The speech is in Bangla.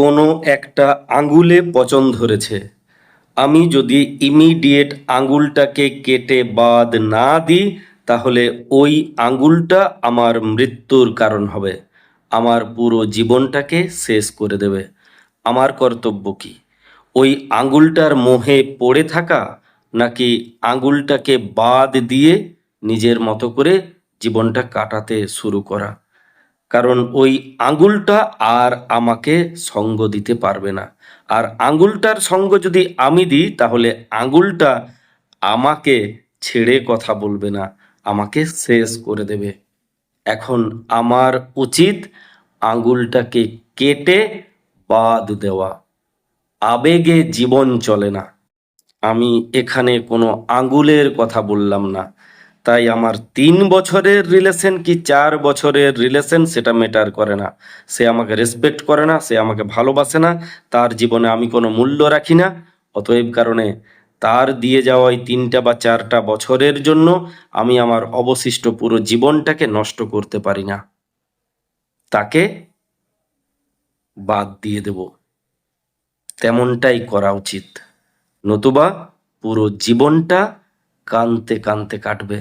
কোনো একটা আঙুলে পচন ধরেছে। আমি যদি ইমিডিয়েট আঙুলটাকে কেটে বাদ না দিই, তাহলে ওই আঙুলটা আমার মৃত্যুর কারণ হবে। আমার পুরো জীবনটাকে শেষ করে দেবে। আমার কর্তব্য কি? ওই আঙুলটার মোহে পড়ে থাকা নাকি আঙুলটাকে বাদ দিয়ে নিজের মতো করে জীবনটা কাটাতে শুরু করা? কারণ ওই আঙুলটা আর আমাকে সঙ্গ দিতে পারবে না। আর আঙুলটার সঙ্গ যদি আমি দিই, তাহলে আঙুলটা আমাকে ছেড়ে কথা বলবে না, আমাকে শেষ করে দেবে। এখন আমার উচিত আঙুলটাকে কেটে বাদ দেওয়া। আবেগে জীবন চলে না। আমি এখানে কোনো আঙ্গুলের কথা বললাম না। তাই আমার তিন বছরের রিলেশন কি চার বছরের রিলেশন সেটা ম্যাটার করে না। সে আমাকে রেসপেক্ট করে না, সে আমাকে ভালোবাসে না, তার জীবনে আমি কোনো মূল্য রাখি না। অতএব কারণে তার দিয়ে যাওয়া ওই তিনটা বা চারটা বছরের জন্য আমি আমার অবশিষ্ট পুরো জীবনটাকে নষ্ট করতে পারি না। তাকে বাদ দিয়ে দেব। তেমনটাই করা উচিত। নতুবা পুরো জীবনটা কানতে কানতে কাটবে